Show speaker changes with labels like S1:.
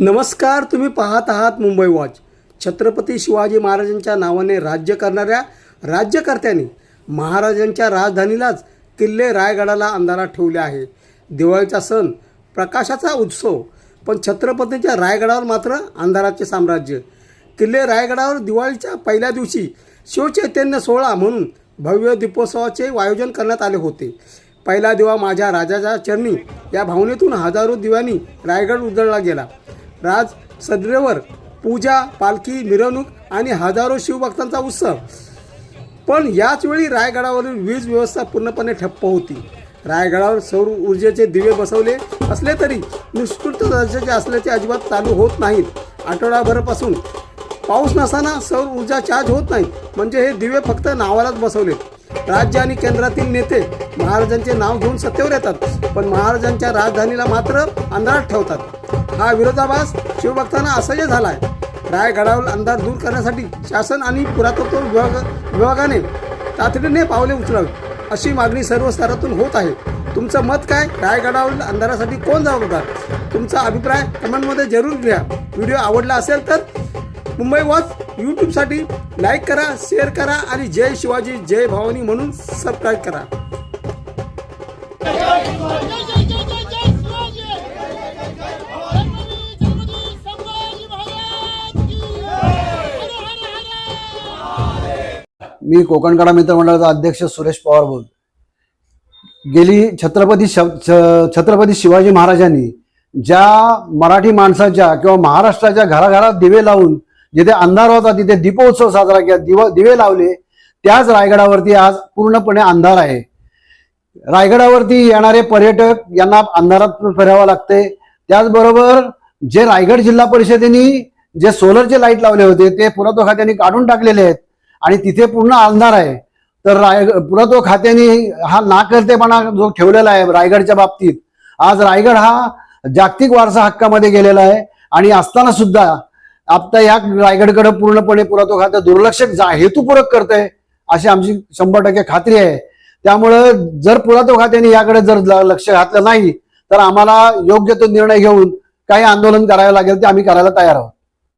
S1: नमस्कार तुम्ही पाहत आहात मुंबई वॉच. छत्रपती शिवाजी महाराजांच्या नावाने राज्य करणाऱ्या राज्यकर्त्यांनी महाराजांच्या राजधानीलाच किल्ले रायगडाला अंधारात ठेवले आहे. दिवाळीचा सण प्रकाशाचा उत्सव पण छत्रपतींच्या रायगडावर मात्र अंधाराचे साम्राज्य. किल्ले रायगडावर दिवाळीच्या पहिल्या दिवशी शिवचैतन्य सोहळा म्हणून भव्य दीपोत्सवाचे आयोजन करण्यात आले होते. पहिला दिवा माझ्या राजाच्या चरणी या भावनेतून हजारो दिव्यांनी रायगड उजळला गेला. राज सदरेवर पूजा पालखी मिरवणूक आणि हजारो शिवभक्तांचा उत्सव. पण याचवेळी रायगडावरील वीज व्यवस्था पूर्णपणे ठप्प होती. रायगडावर सौर ऊर्जेचे दिवे बसवले असले तरी निष्कृत दर्जाचे असल्याचे अजिबात चालू होत नाहीत आठवडाभरापासून पाऊस नसताना सौर ऊर्जा चार्ज होत नाही. म्हणजे हे दिवे फक्त नावालाच बसवले. राज्य आणि केंद्रातील नेते महाराजांचे नाव घेऊन सत्तेवर येतात पण महाराजांच्या राजधानीला मात्र अंधारात ठेवतात. हा विरोधाभास शिवभक्तांना असह्य झाला आहे रायगडावर अंधार दूर करण्यासाठी शासन आणि पुरातत्व विभाग विभागाने तातडीने पावले उचलावी अशी मागणी सर्व स्तरातून होत आहे. तुमचं मत काय? रायगडावरील अंधारासाठी कोण जबाबदार तुमचा अभिप्राय कमेंटमध्ये जरूर घ्या व्हिडिओ आवडला असेल तर मुंबई वॉच यूट्यूबसाठी लाईक करा शेअर करा आणि जय शिवाजी जय भवानी म्हणून सबस्क्राईब करा.
S2: मी कोकणकडा मित्रमंडळाचा अध्यक्ष सुरेश पवार बोल गेली छत्रपती छत्रपती शिवाजी महाराजांनी ज्या मराठी माणसाच्या किंवा महाराष्ट्राच्या घराघरात दिवे लावून जिथे अंधार होता तिथे दीपोत्सव साजरा केला दिव दिवे लावले त्याच रायगडावरती आज पूर्णपणे अंधार आहे. रायगडावरती येणारे पर्यटक यांना अंधारात फिरावं लागते. त्याचबरोबर जे रायगड जिल्हा परिषदेने जे सोलरचे लाइट लावले होते ते पुरातत्व खात्याने काढून टाकलेले आहेत. आणि तिथे पूर्ण अंधार आहे. तर राय पुरातत्व खात्याने हा नाकर्तेपणा जो ठेवलेला आहे रायगडच्या बाबतीत आज रायगड हा जागतिक वारसा हक्कामध्ये गेलेला आहे. आणि असताना सुद्धा आता या रायगडकडे पूर्णपणे पुरातत्व खातं दुर्लक्ष जा- करत आहे अशी आमची शंभर टक्के खात्री आहे. त्यामुळं जर पुरातत्व खात्याने याकडे जर ल- लक्ष घातलं नाही तर आम्हाला योग्य तो निर्णय घेऊन काही आंदोलन करावं लागेल ते आम्ही करायला तयार आहोत.